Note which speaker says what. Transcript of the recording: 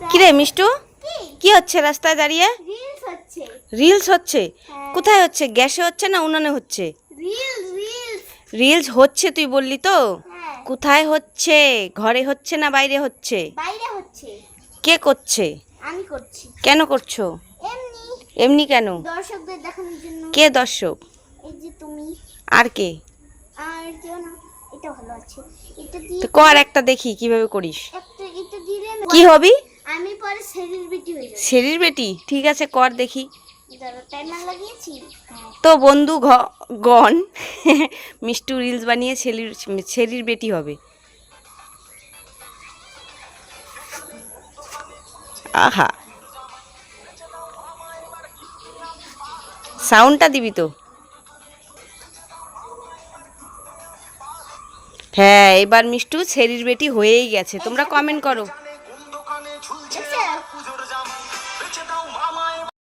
Speaker 1: কিরে মিষ্টু?
Speaker 2: কি?
Speaker 1: হচ্ছে রাস্তায় দাঁড়িয়ে?
Speaker 2: রিলস হচ্ছে।
Speaker 1: রিলস হচ্ছে?
Speaker 2: হ্যাঁ।
Speaker 1: কোথায় হচ্ছে? গ্যাসে হচ্ছে না উনানে হচ্ছে?
Speaker 2: রিলস
Speaker 1: হচ্ছে তুই বললি তো?
Speaker 2: হ্যাঁ।
Speaker 1: কোথায় হচ্ছে? ঘরে হচ্ছে না বাইরে হচ্ছে?
Speaker 2: বাইরে হচ্ছে।
Speaker 1: কে করছে?
Speaker 2: আমি করছি।
Speaker 1: কেন করছ?
Speaker 2: এমনি।
Speaker 1: এমনি কেন?
Speaker 2: দর্শকদের দেখানোর জন্য।
Speaker 1: কে দর্শক?
Speaker 2: এই যে তুমি।
Speaker 1: আর কে?
Speaker 2: আর কেউ না। এটা ভালো আছে। এটা দিয়ে
Speaker 1: কর একটা দেখি কীভাবে করিস।
Speaker 2: একটা এটা দিলে
Speaker 1: কি হবি?
Speaker 2: আমি পরে সেলিব্রিটি যাব।
Speaker 1: শরীর বেটি? ঠিক আছে কর দেখি।
Speaker 2: লাগিয়েছি?
Speaker 1: তো বন্ধু গণ মিষ্টু রিলস বানিয়ে ছেলির ছেলির বেটি হবে। আহা। সাউন্ডটা দিবি তো। হ্যাঁ এবার মিষ্টু ছেলির বেটি হয়েই গেছে। তোমরা কমেন্ট করো।
Speaker 2: দেখছ?